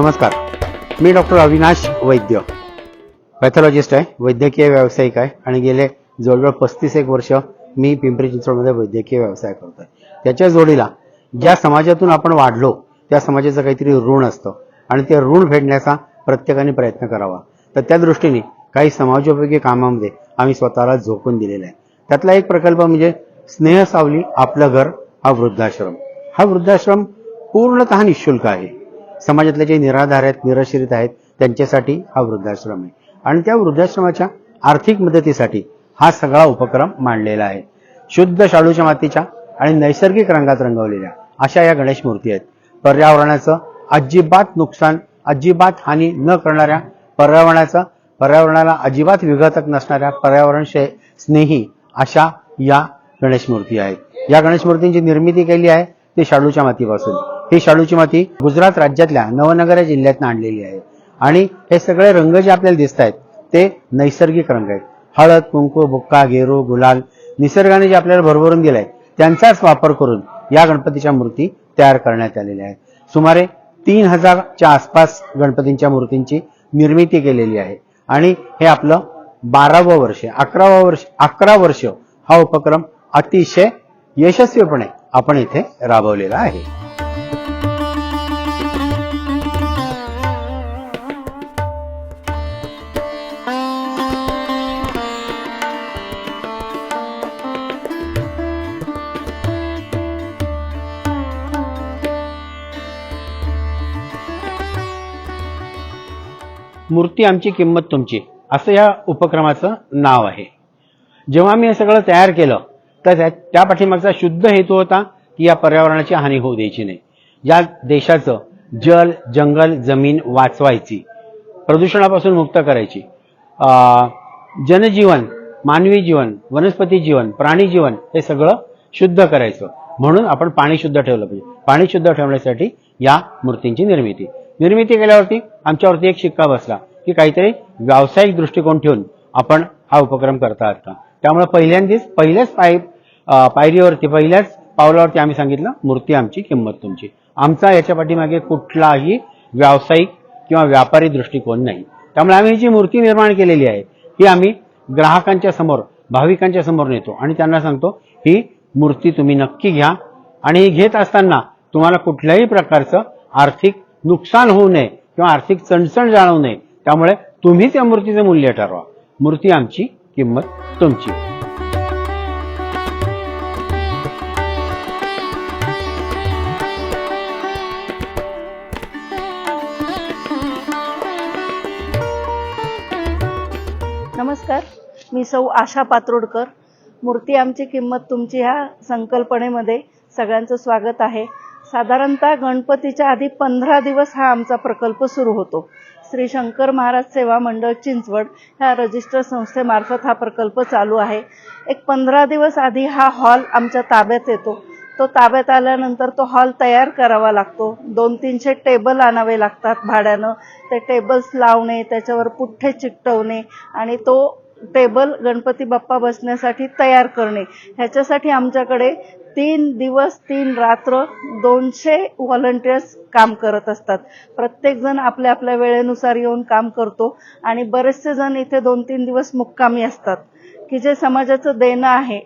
नमस्कार. मी doctor Avinash Vaidya. Pathologist आहे वैद्यकीय व्यावसायिक आहे आणि गेले जवळजवळ पस्तीस एक वर्ष मी पिंपरी चिंचवडमध्ये वैद्यकीय व्यवसाय करतोय. त्याच्या जोडीला ज्या समाजातून आपण वाढलो त्या समाजाचं काहीतरी ऋण असतं आणि ते ऋण फेडण्याचा प्रत्येकाने प्रयत्न करावा. तर त्या दृष्टीने काही समाजोपयोगी कामामध्ये आम्ही स्वतःला झोकून दिलेला आहे. त्यातला एक प्रकल्प म्हणजे स्नेह सावली आपलं घर हा वृद्धाश्रम. हा वृद्धाश्रम पूर्णतः निशुल्क आहे. समाजातले जे निराधार आहेत निराश्रित आहेत त्यांच्यासाठी हा वृद्धाश्रम आहे. आणि त्या वृद्धाश्रमाच्या आर्थिक मदतीसाठी हा सगळा उपक्रम मांडलेला आहे. शुद्ध शाडूच्या मातीच्या आणि नैसर्गिक रंगात रंगवलेल्या अशा या गणेश मूर्ती आहेत. पर्यावरणाचं अजिबात नुकसान अजिबात हानी न करणाऱ्या पर्यावरणाचं पर्यावरणाला अजिबात विघातक नसणाऱ्या पर्यावरण स्नेही अशा या गणेश मूर्ती आहेत. या गणेश मूर्तींची निर्मिती केली आहे ती शाडूच्या मातीपासून. ही शाडूची माती गुजरात राज्यातल्या नवनगर जिल्ह्यातनं आणलेली आहे. आणि हे सगळे रंग जे आपल्याला दिसत आहेत ते नैसर्गिक रंग आहेत. हळद कुंकू बुक्का गेरू गुलाल निसर्गाने जे आपल्याला भरभरून दिलाय त्यांचाच वापर करून या गणपतीच्या मूर्ती तयार करण्यात आलेल्या आहेत. सुमारे तीन हजारच्या आसपास गणपतींच्या मूर्तींची निर्मिती केलेली आहे. आणि हे आपलं बारावं वर्ष अकरावं वर्ष अकरा वर्ष हा उपक्रम अतिशय यशस्वीपणे आपण इथे राबवलेला आहे. मूर्ती आमची किंमत तुमची. असं या उपक्रमाचं नाव आहे. जेव्हा मी हे सगळं तयार केलं तर त्या- पाठीमागचा शुद्ध हेतू होता की या पर्यावरणाची हानी होऊ द्यायची नाही. या देशाचं जल जंगल जमीन वाचवायची प्रदूषणापासून मुक्त करायची अं, जनजीवन मानवी जीवन वनस्पती जीवन प्राणी जीवन हे सगळं शुद्ध करायचं. म्हणून आपण पाणी शुद्ध ठेवलं पाहिजे. पाणी शुद्ध ठेवण्यासाठी या मूर्तींची निर्मिती. निर्मिती केल्यावरती आमच्यावरती एक शिक्का बसला की काहीतरी व्यावसायिक दृष्टिकोन ठेवून आपण हा उपक्रम करता आहात त्यामुळे पहिल्यांदाच पहिल्याच पाय पायरीवरती पहिल्याच पावलावरती आम्ही सांगितलं मूर्ती आमची किंमत तुमची. आमचा याच्या पाठीमागे कुठलाही व्यावसायिक किंवा व्यापारी दृष्टिकोन नाही. त्यामुळे आम्ही जी मूर्ती निर्माण केलेली आहे ही आम्ही ग्राहकांच्या समोर भाविकांच्या समोर नेतो आणि त्यांना सांगतो ही मूर्ती तुम्ही नक्की घ्या आणि ही घेत असताना तुम्हाला कुठल्याही प्रकारचं आर्थिक नुकसान होऊ नये किंवा आर्थिक चणचण जाणवू नये. त्यामुळे तुम्हीच या मूर्तीचं मूल्य ठरवा. मूर्ती आमची किंमत तुमची. नमस्कार. मी सौ आशा पात्रोडकर. मूर्ती आमची किंमत तुमची ह्या संकल्पनेमध्ये सगळ्यांचं स्वागत आहे. साधारणतः गणपतीच्या आधी पंधरा दिवस हा आमचा प्रकल्प सुरू होतो. श्री शंकर महाराज सेवा मंडळ चिंचवड ह्या रजिस्टर संस्थेमार्फत हा प्रकल्प चालू आहे. एक पंधरा दिवस आधी हा हॉल आमच्या ताब्यात येतो. तो ताब्यात आल्यानंतर तो हॉल तयार करावा लागतो. दोन तीनशे टेबल आणावे लागतात भाड्यानं. ते टेबल्स लावणे त्याच्यावर पुठ्ठे चिकटवणे आणि तो टेबल गणपती बाप्पा बसण्यासाठी तयार करणे. ह्याच्यासाठी आमच्याकडे तीन दिवस तीन रात्र दोनशे व्हॉलंटियर्स काम करत असतात. प्रत्येकजण आपल्या आपल्या वेळेनुसार येऊन काम करतो आणि बरेचसे जण इथे दोन तीन दिवस मुक्कामी असतात. की जे समाजाचं देणं आहे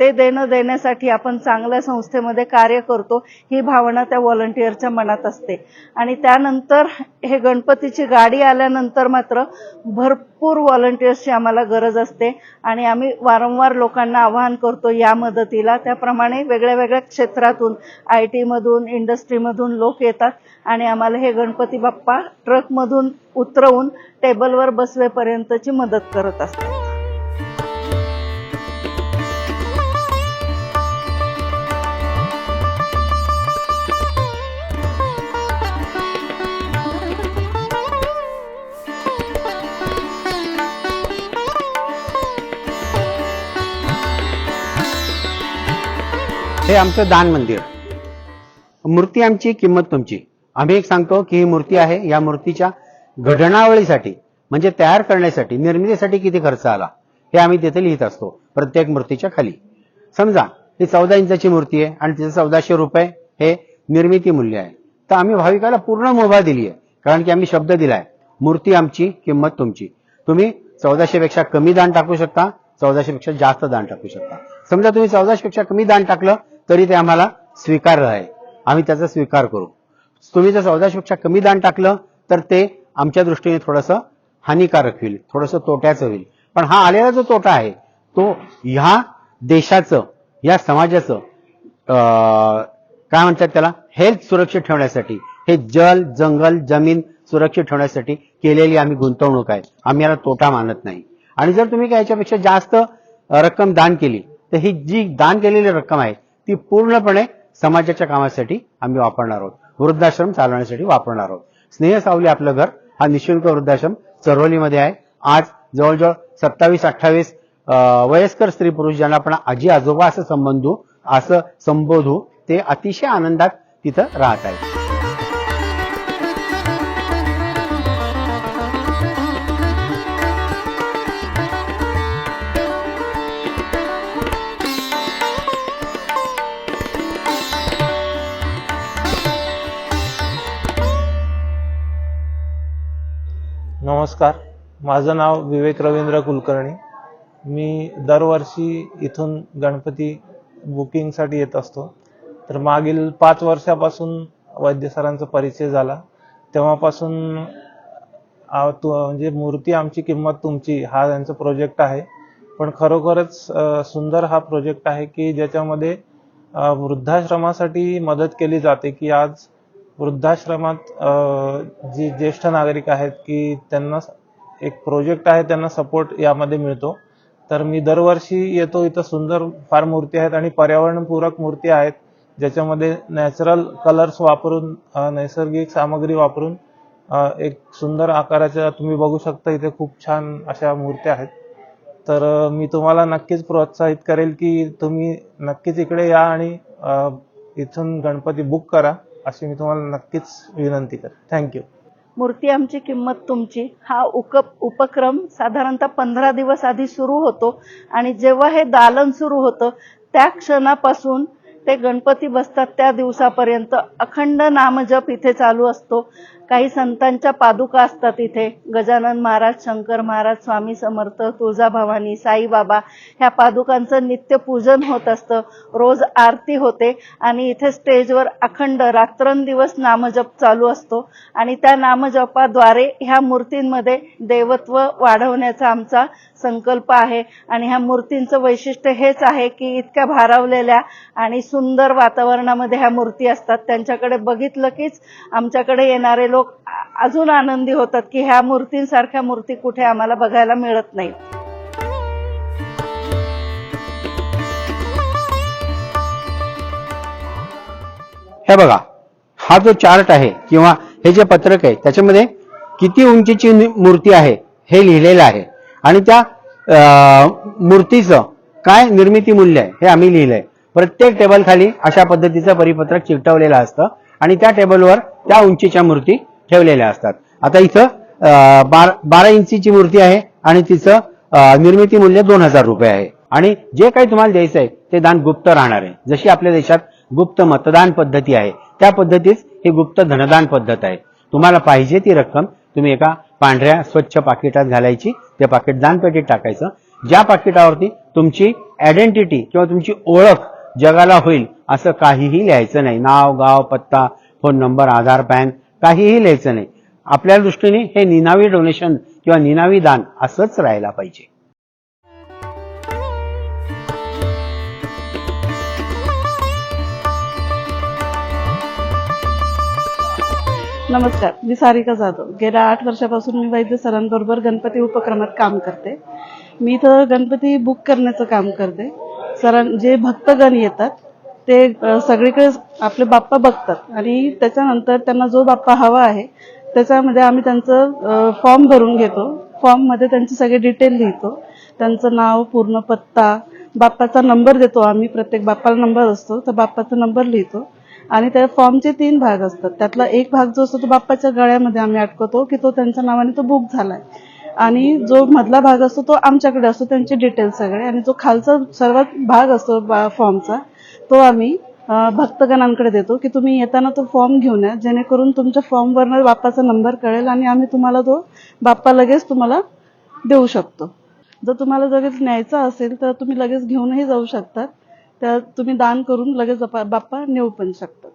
ते देणं देण्यासाठी आपण चांगल्या संस्थेमध्ये कार्य करतो ही भावना त्या व्हॉलंटियरच्या मनात असते. आणि त्यानंतर हे गणपतीची गाडी आल्यानंतर मात्र भरपूर व्हॉलंटियर्सची आम्हाला गरज असते. आणि आम्ही वारंवार लोकांना आवाहन करतो या मदतीला. त्याप्रमाणे वेगळ्या वेगळ्या क्षेत्रातून आय टीमधून इंडस्ट्रीमधून लोक येतात. आणि आम्हाला हे गणपती बाप्पा ट्रकमधून उतरवून टेबलवर बसवेपर्यंतची मदत करत असतात. हे आमचं दान मंदिर. मूर्ती आमची किंमत तुमची. आम्ही एक सांगतो की ही मूर्ती आहे या मूर्तीच्या घडणावळीसाठी म्हणजे तयार करण्यासाठी निर्मितीसाठी किती खर्च आला हे आम्ही तिथे लिहित असतो प्रत्येक मूर्तीच्या खाली. समजा ही चौदा इंचाची मूर्ती आहे आणि तिचं चौदाशे रुपये हे निर्मिती मूल्य आहे. तर आम्ही भाविकाला पूर्ण मुभा दिली आहे कारण की आम्ही शब्द दिलाय मूर्ती आमची किंमत तुमची. तुम्ही चौदाशे पेक्षा कमी दान टाकू शकता चौदाशे पेक्षा जास्त दान टाकू शकता. समजा तुम्ही चौदाशे पेक्षा कमी दान टाकलं तरी ते आम्हाला स्वीकार्य आहे. आम्ही त्याचा स्वीकार करू. तुम्ही जर चौदाशेपेक्षा कमी दान टाकलं तर ते आमच्या दृष्टीने थोडंसं हानिकारक होईल थोडंसं तोट्याचं होईल. पण हा आलेला जो तोटा आहे तो ह्या देशाचं या समाजाचं अं, काय म्हणतात त्याला? हेल्थ सुरक्षित ठेवण्यासाठी हे जल जंगल जमीन सुरक्षित ठेवण्यासाठी केलेली आम्ही गुंतवणूक आहे. आम्ही याला तोटा मानत नाही. आणि जर तुम्ही काय याच्यापेक्षा जास्त रक्कम दान केली तर ही जी दान केलेली रक्कम आहे ती पूर्णपणे समाजाच्या कामासाठी आम्ही वापरणार आहोत. वृद्धाश्रम चालवण्यासाठी वापरणार आहोत. स्नेह सावली आपलं घर हा निशुल्क वृद्धाश्रम चरोलीमध्ये आहे. आज जवळजवळ सत्तावीस अठ्ठावीस वयस्कर स्त्री पुरुष ज्यांना आपण आजी आजोबा असं संबंधू असं संबोधू ते अतिशय आनंदात तिथं राहत आहेत. नमस्कार. माझं नाव विवेक रवींद्र कुलकर्णी. मी दरवर्षी इथून गणपती बुकिंगसाठी येत असतो. तर मागील पाच वर्षापासून वैद्य सरांचा परिचय झाला. तेव्हापासून म्हणजे मूर्ती आमची किंमत तुमची हा त्यांचा प्रोजेक्ट आहे. पण खरोखरच सुंदर हा प्रोजेक्ट आहे की ज्याच्यामध्ये वृद्धाश्रमासाठी मदत केली जाते की आज वृद्धाश्रमात जी ज्येष्ठ नागरिक आहेत की त्यांना एक प्रोजेक्ट आहे त्यांना सपोर्ट यामध्ये मिळतो. तर मी दरवर्षी येतो इथं सुंदर फार मूर्ती आहेत आणि पर्यावरणपूरक मूर्ती आहेत ज्याच्यामध्ये नॅचरल कलर्स वापरून नैसर्गिक सामग्री वापरून एक सुंदर आकाराच्या तुम्ही बघू शकता इथे खूप छान अशा मूर्त्या आहेत. तर मी तुम्हाला नक्कीच प्रोत्साहित करेल की तुम्ही नक्कीच इकडे या आणि इथून गणपती बुक करा. अशी मी तुम्हाला नक्कीच विनंती करेन थँक्यू मूर्ती आमची किंमत तुमची. हा उक उपक्रम साधारणतः पंधरा दिवस आधी सुरू होतो आणि जेव्हा हे दालन सुरू होतं त्या क्षणापासून ते गणपती बसतात त्या दिवसापर्यंत अखंड नामजप इथे चालू असतो. काही संतांच्या पादुका असतात इथे. गजानन महाराज शंकर महाराज स्वामी समर्थ तुळजाभवानी साईबाबा ह्या पादुकांचं नित्य पूजन होत असतं. रोज आरती होते आणि इथे स्टेजवर अखंड रात्रंदिवस नामजप चालू असतो. आणि त्या नामजपाद्वारे ह्या मूर्तींमध्ये देवत्व वाढवण्याचा आमचा संकल्प आहे. आणि ह्या मूर्तींचं वैशिष्ट्य हेच आहे की इतक्या भारावलेल्या आणि सुंदर वातावरणामध्ये ह्या मूर्ती असतात. त्यांच्याकडे बघितलं कीच आमच्याकडे येणारे लोक अजून आनंदी होतात की ह्या मूर्तींसारख्या मूर्ती कुठे आम्हाला बघायला मिळत नाहीत हे बघा हा जो चार्ट आहे किंवा हे जे पत्रक आहे त्याच्यामध्ये किती उंचीची मूर्ती आहे हे लिहिलेलं आहे. आणि त्या अं, मूर्तीचं काय निर्मिती मूल्य आहे हे आम्ही लिहिलंय. प्रत्येक टेबल खाली अशा पद्धतीचं परिपत्रक चिकटवलेलं असतं. आणि त्या टेबलवर त्या उंचीच्या मूर्ती ठेवलेल्या असतात. आता इथं बारा बारा इंचीची मूर्ती आहे आणि तिचं निर्मिती मूल्य दोन हजार रुपये आहे. आणि जे काही तुम्हाला द्यायचं आहे ते दान गुप्त राहणार आहे. जशी आपल्या देशात गुप्त मतदान पद्धती आहे त्या पद्धतीच ही गुप्त धनदान पद्धत आहे. तुम्हाला पाहिजे ती रक्कम तुम्ही एका पांढऱ्या स्वच्छ पाकिटात घालायची ते पाकिट दानपेटीत टाकायचं. ज्या पाकिटावरती तुमची आयडेंटिटी किंवा तुमची ओळख जगाला होईल असं काहीही लिहायचं नाही. नाव गाव पत्ता फोन नंबर आधार पॅन काहीही लिहायचं नाही. आपल्या दृष्टीने हे निनावी डोनेशन किंवा निनावी दान असंच राहायला पाहिजे. नमस्कार. मी सारिका जाधव. गेल्या आठ वर्षापासून मी वैद्य सरांबरोबर गणपती उपक्रमात काम करते. मी इथं गणपती बुक करण्याचं काम करते. सरां जे भक्तगण येतात ते सगळीकडे आपले बाप्पा बघतात. आणि त्याच्यानंतर त्यांना जो बाप्पा हवा आहे त्याच्यामध्ये आम्ही त्यांचं फॉर्म भरून घेतो. फॉर्ममध्ये त्यांचे सगळे डिटेल लिहितो. त्यांचं नाव पूर्ण पत्ता बाप्पाचा नंबर देतो आम्ही. प्रत्येक बाप्पाला नंबर असतो तर बाप्पाचा नंबर लिहितो. आणि त्या फॉर्मचे तीन भाग असतात. त्यातला एक भाग जो असतो तो बाप्पाच्या गळ्यामध्ये आम्ही अटकवतो की तो त्यांच्या नावाने तो बुक झालाय. आणि जो मधला भाग असतो तो आमच्याकडे असतो. त्यांचे डिटेल्स सगळे. आणि जो खालचा सर्वात भाग असतो बा- फॉर्मचा तो आम्ही भक्तगणांकडे देतो की तुम्ही येताना तो फॉर्म घेऊन या. जेणेकरून तुमच्या फॉर्मवरनं बाप्पाचा नंबर कळेल आणि आम्ही तुम्हाला तो बाप्पा लगेच तुम्हाला देऊ शकतो. जर तुम्हाला लगेच न्यायचा असेल तर तुम्ही लगेच घेऊनही जाऊ शकतात त्या तुम्ही दान करून लगेच बाप्पा नेऊ पण शकतात.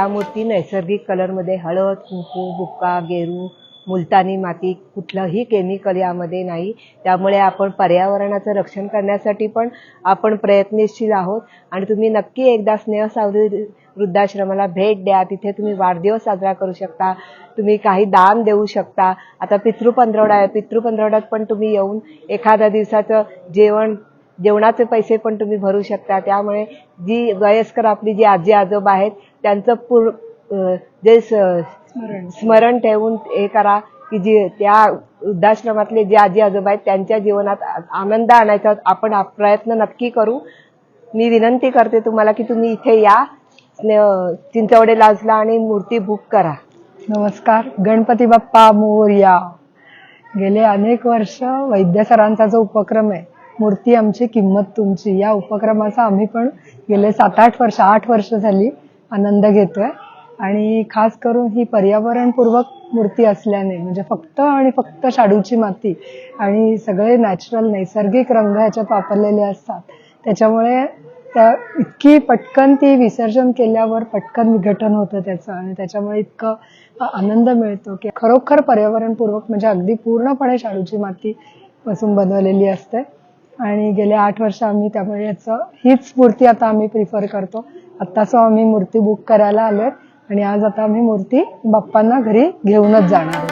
या मूर्ती नैसर्गिक कलरमध्ये हळद कुंकू बुक्का गेरू मुलतानी माती कुठलंही केमिकल यामध्ये नाही. त्यामुळे आपण पर्यावरणाचं रक्षण करण्यासाठी पण आपण प्रयत्नशील आहोत. आणि तुम्ही नक्की एकदा स्नेहसावरी वृद्धाश्रमाला भेट द्या. तिथे तुम्ही वाढदिवस साजरा करू शकता. तुम्ही काही दान देऊ शकता. आता पितृपंधरवडा आहे. पितृपंधरवड्यात पण तुम्ही येऊन एखाद्या दिवसाचं जेवण जेवणाचे पैसे पण तुम्ही भरू शकता. त्यामुळे जी वयस्कर आपली जी आजी आजोबा आहेत त्यांचं पूर जे स्मरण. ठेवून हे करा की जी त्या वृद्धाश्रमातले जे आजी आजोबा आहेत त्यांच्या जीवनात आनंद आणायचा. आपण प्रयत्न नक्की करू. मी विनंती करते तुम्हाला की तुम्ही इथे या. चिंचवडे लॉजला आणि मूर्ती बुक करा. नमस्कार. गणपती बाप्पा मोरया गेले अनेक वर्ष वैद्य सरांचा जो उपक्रम आहे मूर्ती आमची किंमत तुमची. या उपक्रमाचा आम्ही पण गेले सात आठ वर्ष आठ वर्ष झाली आनंद घेतोय. आणि खास करून ही पर्यावरणपूर्वक मूर्ती असल्याने म्हणजे फक्त आणि फक्त शाडूची माती आणि सगळे नॅचरल नैसर्गिक रंग ह्याच्यात वापरलेले असतात. त्याच्यामुळे त्या इतकी पटकन ती विसर्जन केल्यावर पटकन विघटन होतं त्याचं आणि त्याच्यामुळे इतकं आनंद मिळतो की खरोखर पर्यावरणपूर्वक म्हणजे अगदी पूर्णपणे शाडूची माती पासून बनवलेली असते. आणि गेले आठ वर्ष आम्ही त्यामुळे याचं हीच मूर्ती आता आम्ही प्रिफर करतो. आत्ताच आम्ही मूर्ती बुक करायला आलोय आणि आज आता आम्ही मूर्ती बाप्पांना घरी घेऊनच जाणार.